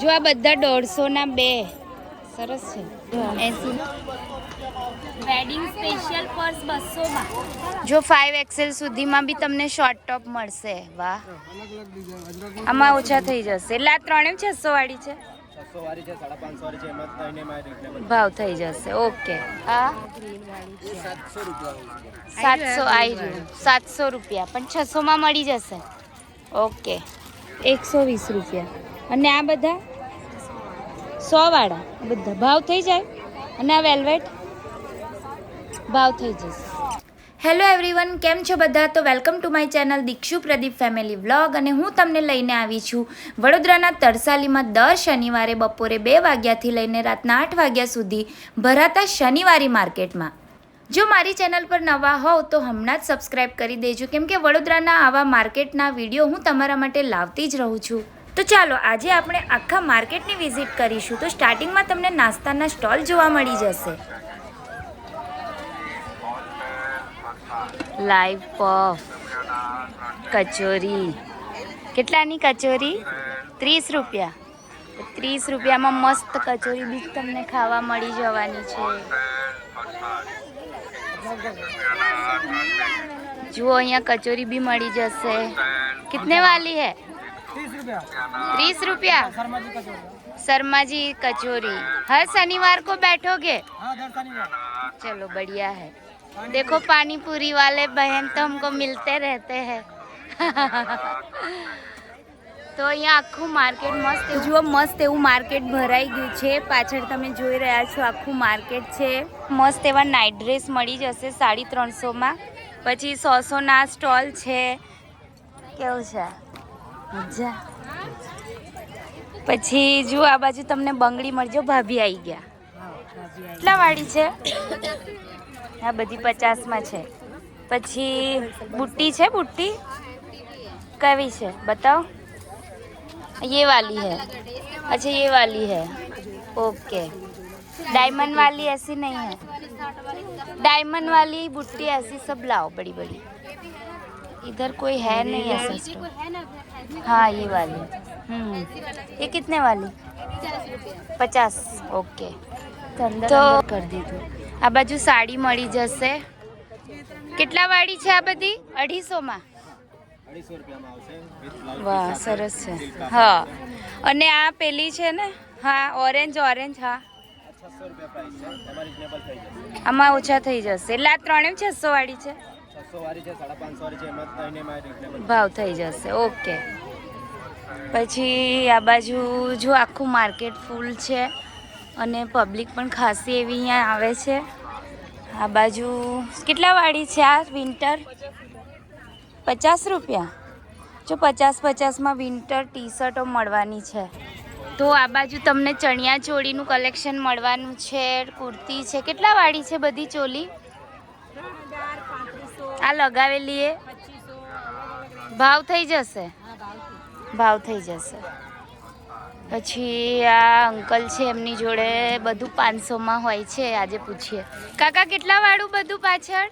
જો આ બધા દોઢસો ના બે. સરસ છે. એસી. વેડિંગ સ્પેશિયલ પર્સ બસોમાં જો ફાઈવ એક્સેલ સુધીમાં બી તમને શોર્ટ ટોપ મળશે. વાહ. આમાં ઓછા થઈ જશે. એટલે આ ત્રણેય છસો વાળી છે? છસો વાળી છે સાડા પાંચસો વાળી છે એમાં ત્રણે માં રીઝનેબલ ભાવ થઈ જશે. ઓકે. આ? સાતસો સાતસો આવી રહ્યું. સાતસો રૂપિયા. પણ છસોમાં મળી જશે. ઓકે. એકસો વીસ રૂપિયા. અને આ બધા સો વાળા બધા. ભાવ થઈ જાય? અને આ વેલ્વેટ? ભાવ થઈ જશે. હેલો એવરીવન કેમ છો બધા? તો welcome to my channel Dikshu Pradeep family vlog અને હું તમને લઈને આવી છું વડોદરાના તરસાલીમાં દર શનિવારે બપોરે બે વાગ્યાથી લઈને રાતના આઠ વાગ્યા સુધી ભરાતા શનિવારી માર્કેટમાં. જો મારી ચેનલ પર નવા હોવ તો હમણાં જ સબસ્ક્રાઇબ કરી દેજો. કેમ કે વડોદરાના આવા માર્કેટના વીડિયો હું તમારા માટે લાવતી જ રહું છું. તો ચાલો આજે આપણે આખા માર્કેટની વિઝિટ કરીશું. તો સ્ટાર્ટિંગમાં તમને નાસ્તાના સ્ટોલ જોવા મળી જશે. Live puff kachori. કેટલાની કચોરી? ત્રીસ રૂપિયા. ત્રીસ રૂપિયામાં મસ્ત કચોરી બી તમને ખાવા મળી જવાની છે. જુઓ, અહીંયા કચોરી બી મળી જશે. કિતને વાલી હે? ત્રીસ રૂપિયા शर्मा जी का जोड़ शर्मा जी कचोरी हर शनिवार को बैठोगे हाँ दर शनिवार चलो बढ़िया है देखो पानी पूरी वाले बहन तो हमको मिलते रहते हैं તો અહીંયા આખું માર્કેટ મસ્ત એવું જુઓ મસ્ત એવું માર્કેટ ભરાઈ ગયું છે પાછળ તમે જોઈ રહ્યા છો આખું માર્કેટ છે મસ્ત એવા નાઇટ ડ્રેસ મળી જશે સાડી ત્રણસોમાં પછી સોસોના સ્ટોલ છે કેવું છે મજા પછી જુઓ આ બાજુ તમને બંગડી મળજો ભાભી આવી ગયા કેટલા વાળી છે આ બધી પચાસમાં છે પછી બુટ્ટી છે બુટ્ટી કવી છે बताओ ये वाली है अच्छा ये वाली है ओके डायमंड वाली ऐसी नहीं है डायमंड वाली बुट्टी ऐसी सब लाओ बड़ी बड़ी इधर कोई है नहीं ऐसा स्टोर हाँ ये वाली हम्म ये कितने वाली પચાસ ઓકે તો કરી દીધું આ બાજુ સાડી મળી જશે કેટલા વાળી છે આ બધી અઢીસોમાં અઢીસો રૂપિયામાં આવશે with blouse વાહ piece સરસ સાથે, છે silk કાપડ. હા અને આ પેલી છે ને હા ઓરેન્જ ઓરેન્જ હા આ છસો રૂપિયા પ્રાઇસ છે એમાં રીઝનેબલ થઈ જશે આમાં ઓછા થઈ જશે એટલે આ ત્રણેય છસો વાળી છે ભાવ થઈ જશે, ઓકે. પછી આ બાજુ જો આખું માર્કેટ ફૂલ છે અને પબ્લિક પણ ખાસી એવી અહીંયા આવે છે. આ બાજુ કેટલા વાળી છે આ વિન્ટર? પચાસ રૂપિયા? જો પચાસ પચાસમાં વિન્ટર ટી શર્ટો મળવાની છે. તો આ બાજુ તમને ચણિયા ચોળીનું કલેક્શન મળવાનું છે, કુર્તી છે, કેટલા વાળી છે બધી ચોલી? આ લગાવેલી એ ભાવ થઈ જશે? ભાવ થઈ જશે. પછી આ અંકલ છે એમની જોડે બધું પાંચસોમાં હોય છે, આજે પૂછીએ. કાકા, કેટલા વાળું બધું પાછળ?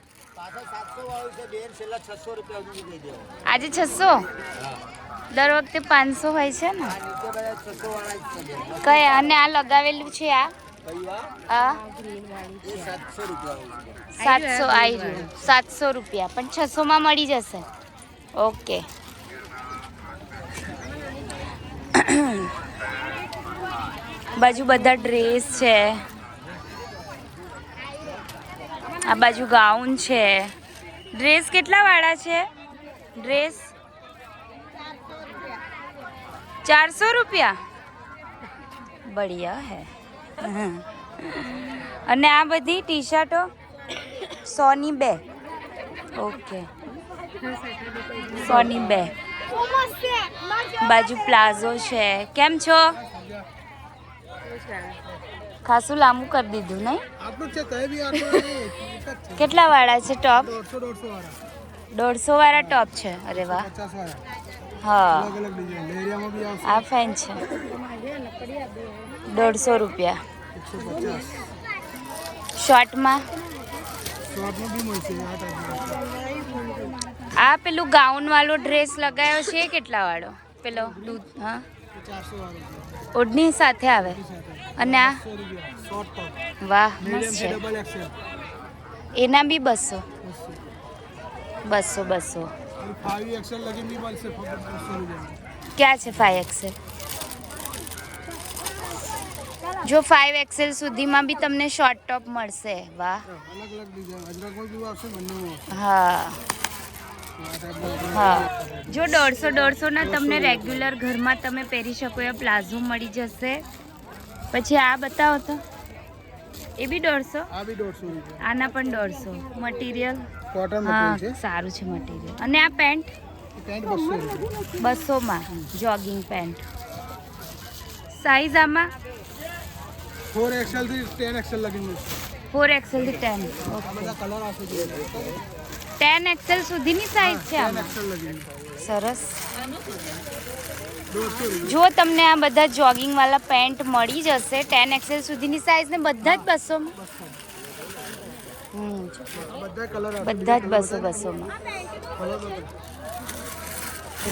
આજે છસો? દર વખતે પાંચસો હોય છે ને? કયા અને આ લગાવેલું છે આ? આ? સાતસો આવી રહ્યું. સાતસો રૂપિયા. પણ છસોમાં મળી જશે. ઓકે. બાજુ બધા ડ્રેસ છે. આ બાજુ ગાઉન છે. ડ્રેસ કેટલા વાળા છે? ડ્રેસ? ચારસો રૂપિયા? બઢિયા હે. અને આ બધી ટી શર્ટો સોની બે ઓકે સોની બે બાજુ પ્લાઝો છે કેમ છો ખાસું લાંબુ કરી દીધું નહીં આપણું છે કઈ બી આપણું કેટલા વાળા છે ટોપ દોઢસો દોઢસો વાળા દોઢસો વાળા ટોપ છે અરે વાહ પચાસ વાળા હા અલગ અલગ ડિઝાઇન લેરિયામાં બી આવશે આ ફાઇન છે દોઢસો રૂપિયા એકસો પચાસ શોર્ટમાં શોર્ટમાં બી મળશે આ પેલું ગાઉન વાળો ડ્રેસ લગાવ્યો છે કેટલા વાળો પેલો દૂધ હા? ઓઢણી સાથે આવે? અને આ? વાહ મસ્ત છે. એના બી બસો. બસો બસો. ક્યાં છે ફાઈવ એક્સેલ? જો ફાઈવ એક્સેલ સુધીમાં બી તમને શોર્ટ ટોપ મળશે. વાહ. અલગ અલગ ડિઝાઇન આવશે બંનેમાં હા. હા. જો દોઢસો દોઢસો ના તમને રેગ્યુલર ઘરમાં તમે પહેરી શકો એ પ્લાઝો મળી જશે. પછી આ બતાવો તો. એ બી દોઢસો? આ બી દોઢસો આના પણ દોઢસો. મટીરિયલ કોટન હા સારું છે મટીરિયલ અને આ પેન્ટ પેન્ટ બસોમાં જોગિંગ પેન્ટ સાઈઝ આમાં? ફોર એક્સેલથી ટેન એક્સેલ લગી મળશે ફોર એક્સેલથી ટેન આ બધા કલર આવશે ટેન એક્સેલ સુધીની સાઈઝ છે આ એક્સેલ સરસ. જો તમને આ બધા જોગિંગ વાળા પેન્ટ મળી જશે ટેન એક્સેલ સુધીની સાઈઝ ને બધા જ હમ બધા જ બસો બસોમાં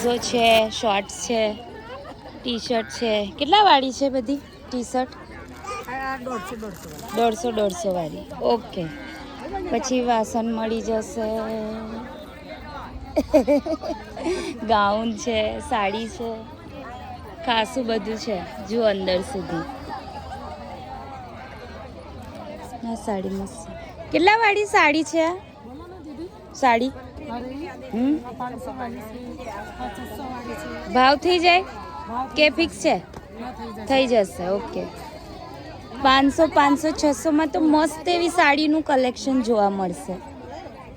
જો છે શોર્ટ્સ છે ટી શર્ટ છે. કેટલા વાળી છે બધી? ટી શર્ટ દોઢસો દોઢસો વાળી. ઓકે. પછી વાસણ મળી જશે. ગાઉન છે, સાડી છે. ખાસું બધું છે જો અંદર સુધી. સાડી મસ્ત. કેટલા વાળી સાડી છે? સાડી? ભાવ થઈ જાય? કે ફિક્સ છે? થઈ જશે. ઓકે. પાંચસો પાંચસો છસોમાં તો મસ્ત એવી સાડીનું કલેક્શન જોવા મળશે.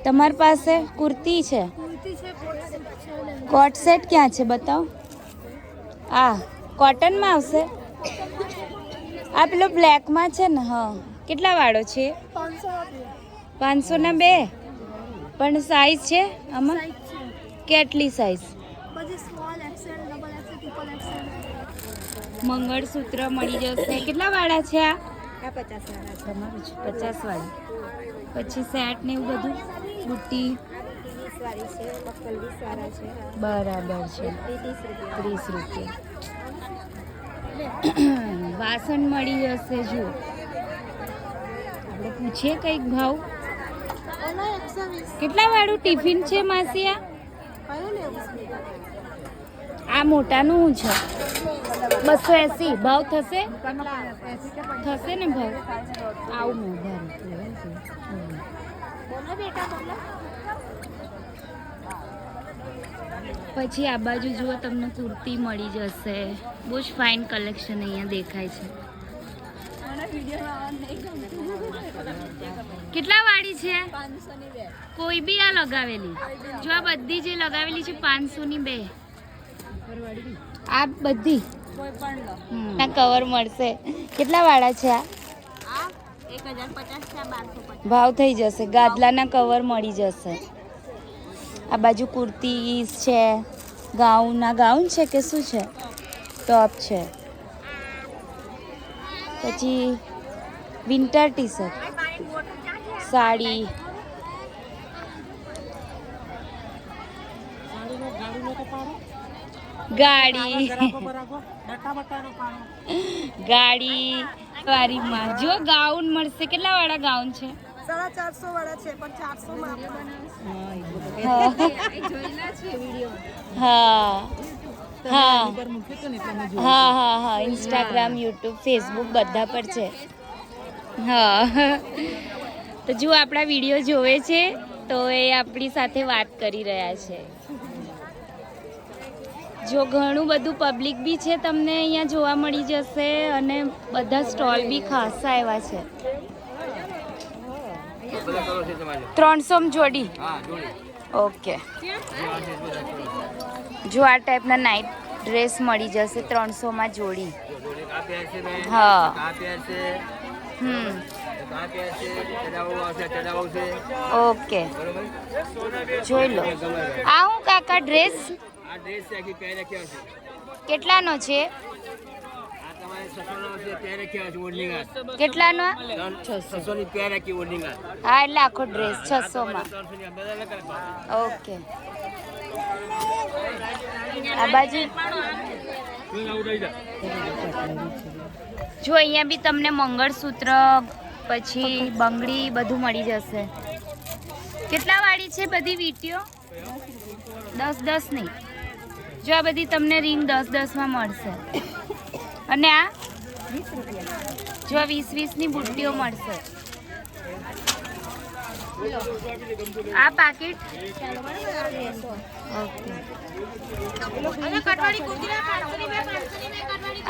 તમારી પાસે કુર્તી છે? કોટ સેટ ક્યાં છે બતાવો? આ કોટનમાં આવશે? આ પેલો બ્લેકમાં છે ને હા. કેટલા વાળો છે? પાંચસોના બે? પણ સાઈઝ છે આમાં? કેટલી સાઈઝ મંગળસૂત્ર મળી જશે. કેટલા વાળા છે આ? તમારું છે. પચાસ વાળા. પછી સેટ ને એવું બધું? બુટ્ટી? બરાબર છે. ત્રીસ રૂપિયા. વાસણ મળી જશે જો આપણે પૂછીએ કંઈક ભાવ? કેટલા વાળું ટિફિન છે માસી આ મોટાનું છે. બસો એસી. ભાવ થશે? થશે ને ભાવ? આવું મેં ઊભા પછી આ બાજુ જુઓ તમને કુર્તી મળી જશે. બહુ જ ફાઇન કલેક્શન અહીંયા દેખાય છે. કેટલા વાળી છે? કોઈ બી આ લગાવેલી. જો આ બધી જે લગાવેલી છે પાંચસો ની બે. આ બધી. આ કવર મળશે. કેટલા વાળા છે આ? ભાવ થઈ જશે. ગાદલાના કવર મળી જશે. આ બાજુ કુર્તી છે, ગાઉનના. ગાઉન છે કે શું છે? ટોપ છે. પછી વિન્ટર ટી શર્ટ સાડી. ગાડી. ગાડી. વારીમાં. જો ગાઉન મળશે. કેટલા વાળા ગાઉન છે? સાડા ચારસો વાળા છે પણ ચારસો માં હા. હા. હા હા હા. ઇન્સ્ટાગ્રામ યુટ્યુબ ફેસબુક બધા પર છે. હા. તો જો આપણા વીડિયો જોવે છે તો એ આપણી સાથે વાત કરી રહ્યા છે. જો ઘણું બધું પબ્લિક બી છે, તમને અહીંયા જોવા મળી જશે અને બધા સ્ટોલ બી ખાસા એવા છે. ત્રણસો જોડી? ઓકે. જો આ ટાઈપના નાઇટ ડ્રેસ મળી જશે ત્રણસોમાં જોડી. હા. હમ. ઓકે. જોઈ લો. આ હું કાકા ડ્રેસ આ ડ્રેસ છે આખી પહેરે રાખ્યો છે? કેટલાનો છે? આ તમારે છસો છે પહેરે રાખ્યો છે ઓર્ડિંગ કેટલાનો? છસો. ની પહેરે રાખી ઓર્ડિંગ હા એટલે આખો ડ્રેસ છસોમાં. ત્રણસો ની અંદર અલગ અલગ ભાવ. ઓકે. આ બાજુ જો અહીંયા બી તમને મંગળસૂત્ર પછી બંગડી બધું મળી જશે. કેટલા વાળી છે બધી વીટીઓ? દસ દસ નહીં. જો આ બધી તમને રિંગ દસ દસમાં મળશે. અને આ જો આ વીસ વીસની બુટ્ટીઓ મળશે. આ પાકીટ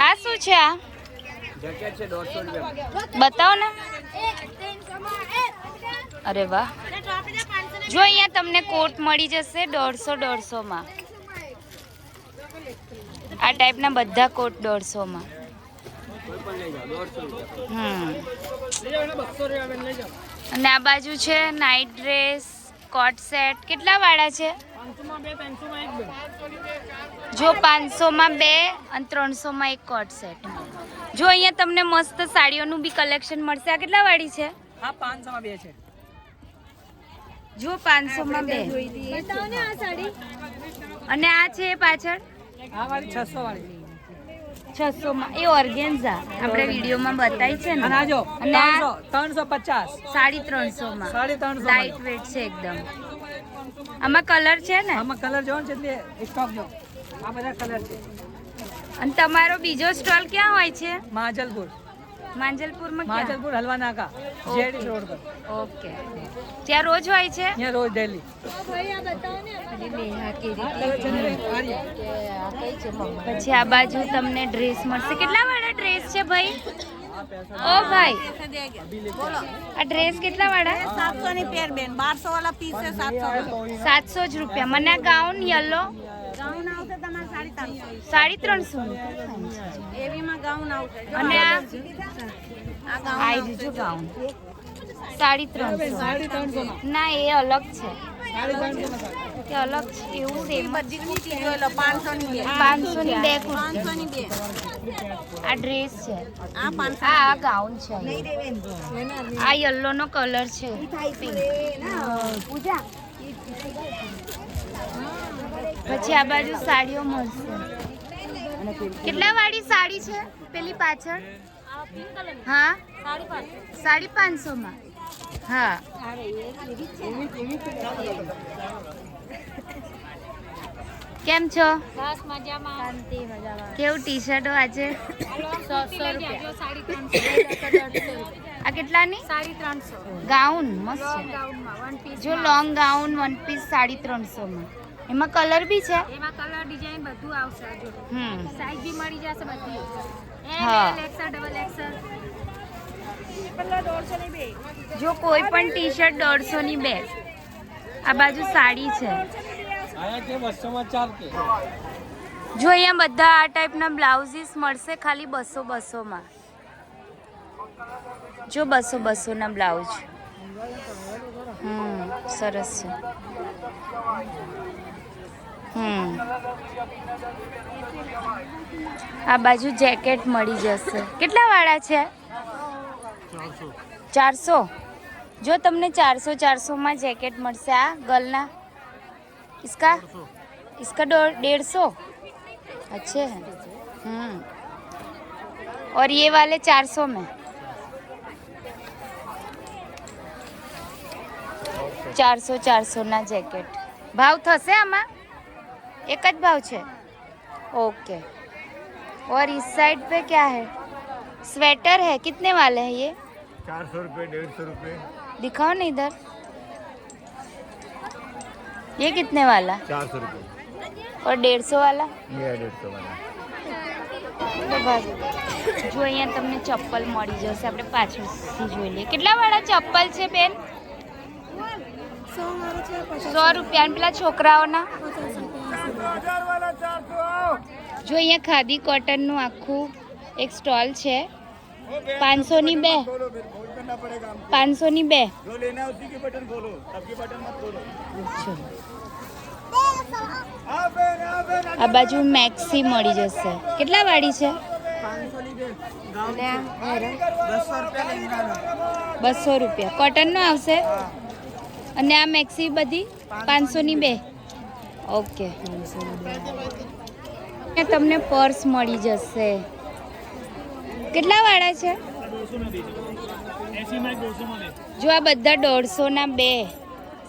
આ શું છે આ? બતાવો ને. અરે વાહ. જો અહીંયા તમને કોટ મળી જશે દોઢસો દોઢસોમાં આ ટાઈપના બધા કોટ દોઢસોમાં. કોઈ પણ લઈ જાઓ દોઢસો રૂપિયા હમ. અને આ બાજુ છે નાઇટ ડ્રેસ કોટ સેટ કેટલા વાળા છે? જો પાંચસોમાં બે અને ત્રણસોમાં એક કોટ સેટ જો અહીંયા તમને મસ્ત સાડીઓનું બી કલેક્શન મળશે. આ કેટલા વાળી છે? હા પાંચસોમાં બે છે. જો પાંચસોમાં બે. અને આ છે પાછળ? છસો માં એ ઓર્ગેન્ઝા. આપણે વિડીયોમાં બતાવી છે ને. આ જો અને ત્રણસો ત્રણસો પચાસ. સાડી ત્રણસોમાં. સાડી ત્રણસો લાઇટ વેટ છે એકદમ. આમાં કલર છે ને? આમાં કલર જોવો છે એટલે સ્ટોક જો. આ બધા કલર છે. અને તમારો બીજો સ્ટોલ ક્યાં હોય છે? માજલપુર. માંજલપુરમાં માં માંજલપુર હલવા નાકા જેડી રોડ પર. ઓકે ત્યાં રોજ હોય છે? ત્યાં રોજ ડેલી પછી આ બાજુ તમને ડ્રેસ મળશે. કેટલા વાળા ડ્રેસ છે ભાઈ? ઓ ભાઈ. આ ડ્રેસ કેટલા વાળા? સાતસો ની પેર બેન. બારસો વાળા પીસ છે સાતસો સાતસો જ રૂપિયા. મને ગાઉન યલો સાડી ત્રણસો. એવીમાં ગાઉન આવશે અને આ? આ બીજું ગાઉન સાડી ત્રણસો. ના. એ અલગ છે. એ અલગ છે એવું સેમ પાંચસો ની બે. પાંચસો ની બે આ ડ્રેસ છે. આ આ ગાઉન છે. આ યલો નો કલર છે. પછી આ બાજુ સાડીઓ મળશે. કેટલા વાળી સાડી છે પેલી પાછળ? હા? સાડી પાંચસો માં હા. કેમ છો? કેવું ટી શર્ટો આજે? આ કેટલાની? સાડી ત્રણસો. ગાઉન મસ્ત છે. જો long gown one piece sari ત્રણસો માં એમાં કલર બી છે? એમાં કલર ડિઝાઇન બધું આવશે જો હમ. સાઈઝ બી મળી જશે બધી. હા. એલ એક્સલ ડબલ એક્સલ જો કોઈ પણ ટી શર્ટ દોઢસો ની બે. આ બાજુ સાડી છે. જો અહીંયા બધા આ ટાઈપના બ્લાઉઝીસ મળશે ખાલી બસો બસોમાં. જો બસો બસોના બ્લાઉઝ. હમ સરસ છે. હમ આ બાજુ જેકેટ મળી જશે કેટલા વાળા છે ચારસો જો તમને ચારસો ચારસોમાં જેકેટ મળશે આ ગર્લના इसका इसका डो- डेढ़ सौ अच्छे हैं हम्म और ये वाले चार सौ में ચારસો ચારસો ના જેકેટ ભાવ થશે આમાં એક જ ભાવ છે ओके और इस साइड पे क्या है स्वेटर है कितने वाले हैं ये ચાર સો રૂપિયા डेढ़ सौ रुपये दिखाओ ना इधर ये कितने वाला चार सौ रुपये और डेढ़ सौ वाला ये डेढ़ सौ वाला તો ભાઈ, જો અહીંયા તમને ચપ્પલ મળી જશે આપણે પાછળથી જોઈ લઈએ કેટલા વાળા ચપ્પલ છે બેન સો વાળું છે પચાસ સો રૂપિયા અને પેલા છોકરાઓના જો અહીંયા ખાદી કોટનનું આખું એક સ્ટોલ છે. પાંચસોની બે. પાંચસોની બે. આ બાજુ મેક્સી મળી જશે. કેટલા વાળી છે? બસો રૂપિયા કોટનનો આવશે? અને આ મેક્સી બધી? પાંચસોની બે. ઓકે. પાંચસોની તમને પર્સ મળી જશે. કેટલા વાળા છે? જો આ બધા દોઢસો ના બે.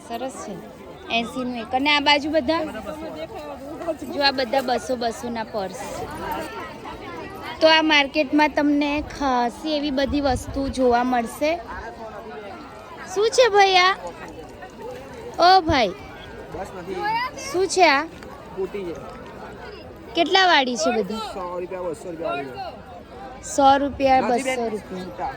સરસ છે. એસી નું એક. અને આ બાજુ બધા? જો આ બધા બસો બસો ના પર્સ. તો આ માર્કેટમાં તમને ખાસી એવી બધી વસ્તુ જોવા મળશે. શું છે ભાઈ આ? ઓ ભાઈ. શું છે આ? કેટલા વાળી છે બધી સો રૂપિયા બસો રૂપિયા સો રૂપિયા બસો રૂપિયા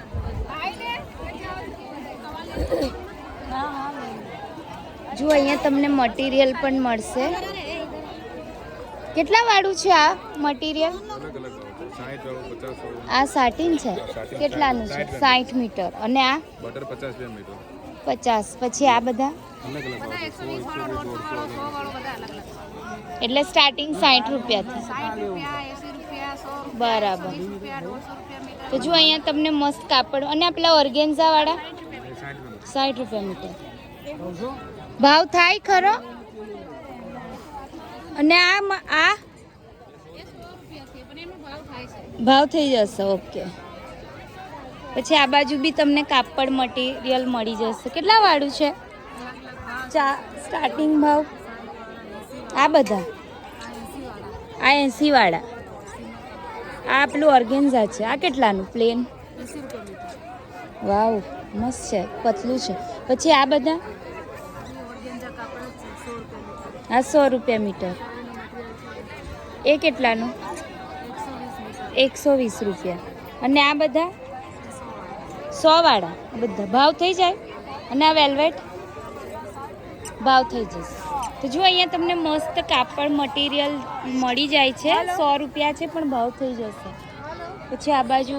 જો અહીંયા તમને મટીરિયલ પણ મળશે કેટલા વાળું છે આ મટીરિયલ આ સાટીન છે કેટલાનું છે સાઠ મીટર અને આ બટર પચાસ મીટર પચાસ પછી આ બધા અલગ અલગ એટલે સ્ટાર્ટિંગ સાઠ રૂપિયાથી. બરાબર. તો જો અહીંયા તમને મસ્ત કાપડ અને આ પેલા ઓર્ગેન્ઝા વાળા? સાઠ રૂપિયા મીટર. ભાવ થાય ખરો? અને આ આ? ભાવ થઈ જશે, ઓકે. પછી આ બાજુ બી તમને કાપડ મટીરિયલ મળી જશે. કેટલા વાળું છે? ચા સ્ટાર્ટિંગ ભાવ? આ બધા? આ એસી વાળા આ પેલું ઓર્ગેન્ઝા છે. આ કેટલાનું? પ્લેન? વાવ, મસ્ત છે. પતલું છે. પછી આ બધા? આ સો રૂપિયા મીટર. એ કેટલાનું? એકસો વીસ રૂપિયા. અને આ બધા? સો વાળા બધા. ભાવ થઈ જાય? અને આ વેલ્વેટ? ભાવ થઈ જશે. તો જો અહીંયા તમને મસ્ત કાપડ મટીરિયલ મળી જાય છે સો રૂપિયા છે પણ ભાવ થઈ જશે. પછી આ બાજુ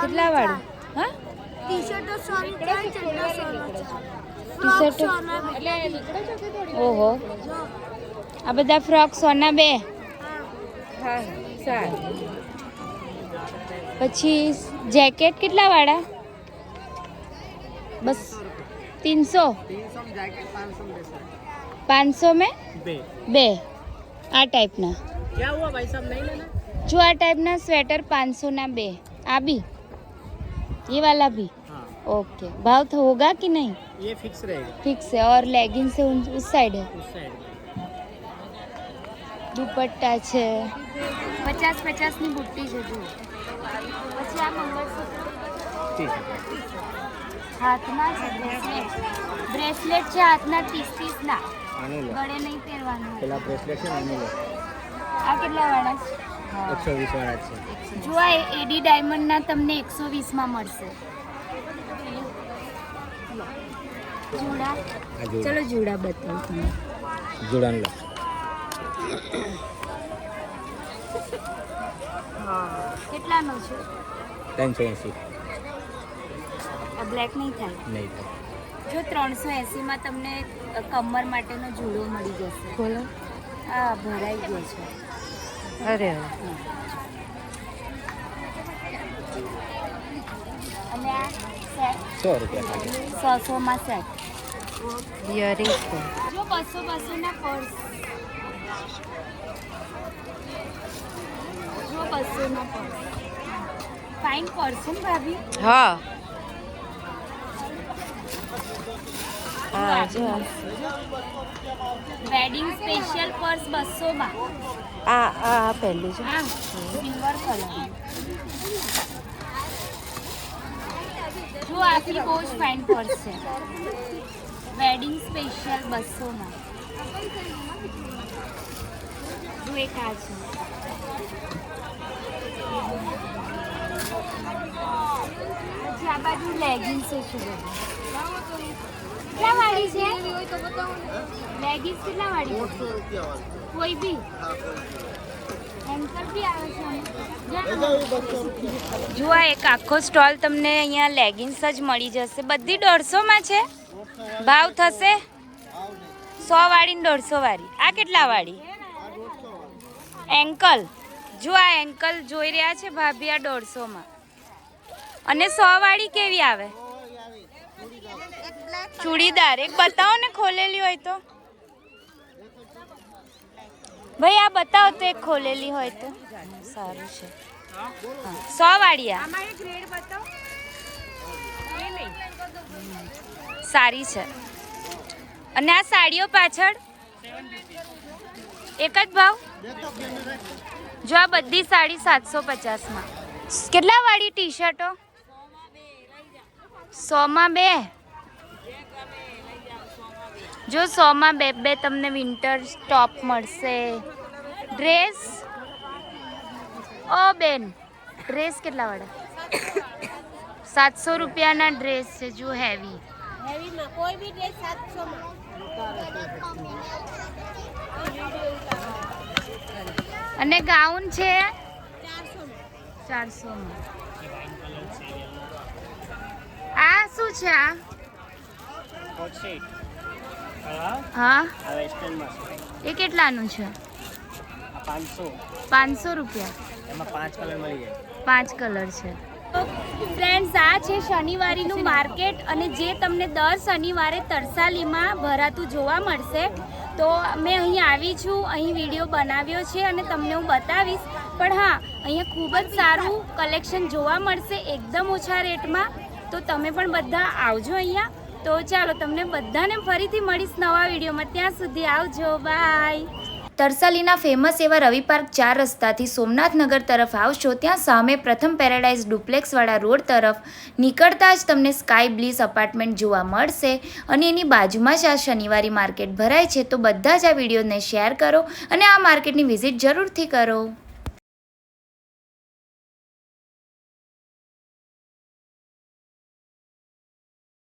કેટલા વાળું? હા? ટી શર્ટ ઓહો. આ બધા ફ્રોક સોના બે. હા સારું. પછી જેકેટ કેટલા વાળા? બસ. તીનસો પાંચસો મેં બે આ ટાઈપના જો આ ટાઈપના સ્વેટર પાંચસો ના બે આ બી ये वाला भी ओके भाव तो होगा कि नहीं ये फिक्स रहेगा फिक्स है और लेगिंग से उन, उस साइड है उस साइड દુપટ્ટા છે પચાસ પચાસની બુટ્ટી છે જુઓ પછી આ મંગળસૂત્ર ठीक है હાથના છે બ્રેસલેટ બ્રેસલેટ છે હાથના પીસ પીસના ગળે નહીં પહેરવાનું. પેલા બ્રેસલેટ છે ને આ કેટલા વાળા છે? એકસો વીસ વાળા છે. જો આ એડી ડાયમંડના તમને એકસો વીસમાં મળશે. જુડા. ચલો જુડા બતાવું તમને. જુડાન લો. કેટલાનો છે? ત્રણસો એંસી બ્લેક નહીં થાય. નહીં થાય. જો ત્રણસો એંસીમાં તમને કમર માટેનો જુડો મળી જશે. બોલો. હા ભરાઈ ગયો છે. અરે અને આ સેટ સો રૂપિયા સો છસોમાં સેટ ઇયરિંગ જો બસો બસોના પર્સ જો બસોના પર્સ ફાઇન પર્સ ભાભી. હા. હા જો વેડિંગ સ્પેશિયલ પર્સ બસોમાં. આ આ પહેલી છે. હા સિલ્વર કલર જો આખી બહુ જ ફાઇન પર્સ છે વેડિંગ સ્પેશિયલ બસોમાં. જો એક આ છે. આ બાજુ લેગિન્સ છે કેટલા વાળી છે? લેગિન્સ કેટલા વાળી? છે કોઈ બી જો આ એક આખો સ્ટોલ તમને અહીંયા લેગિન્સ જ મળી જશે. બધી દોઢસોમાં છે? ભાવ થશે? સો વાળી ને દોઢસો વાળી. આ કેટલા વાળી? એન્કલ. જો આ એન્કલ જોઈ રહ્યા છે ભાભી આ દોઢસોમાં. અને સો વાળી કેવી આવે? ચૂડીદાર, એક બતાવો ને ખોલેલી હોય તો. ભાઈ, આ બતાવો તો એક ખોલેલી હોય તો. સારું છે. સો વાળી આ સારી છે. અને આ સાડીઓ પાછળ એક જ ભાવ? જો આ બધી સાડી સાતસો પચાસમાં. કેટલા વાળી ટી શર્ટો સોમાં બે. જો સોમાં બે બે તમને વિન્ટર ટોપ મળશે. ડ્રેસ ઓ બેન ડ્રેસ કેટલા વાળા? સાતસો રૂપિયાના ડ્રેસ છે જો હેવી કોઈ બી ડ્રેસ અને ગાઉન છે? ચારસો આ શું છે આ? હા? એ કેટલાનું છે? પાંચસો. રૂપિયા. એમાં પાંચ કલર મળી જાય. પાંચ કલર છે. ફ્રેન્ડ્સ આ છે શનિવારીનું માર્કેટ અને જે તમને દર શનિવારે તરસાલીમાં ભરાતું જોવા મળશે તો મેં અહીં આવી છું અહીં વીડિયો બનાવ્યો છે અને તમને હું બતાવીશ. પણ હા અહીંયા ખૂબ જ સારું કલેક્શન જોવા મળશે એકદમ ઓછા રેટમાં તો તમે પણ બધા આવજો અહીંયા. તો ચાલો તમને બધાને ફરીથી મળીશ નવા વિડીયોમાં. ત્યાં સુધી આવજો, બાય. તરસાલીના ફેમસ એવા રવિ પાર્ક ચાર રસ્તાથી સોમનાથ નગર તરફ આવશો, ત્યાં સામે પ્રથમ પેરાડાઇઝ ડુપ્લેક્સવાળા રોડ તરફ નીકળતા જ તમને સ્કાય બ્લીસ અપાર્ટમેન્ટ જોવા મળશે અને એની બાજુમાં જ આ શનિવારી માર્કેટ ભરાય છે, તો બધા જ આ વિડીયોને શેર કરો અને આ માર્કેટની વિઝિટ જરૂરથી કરો.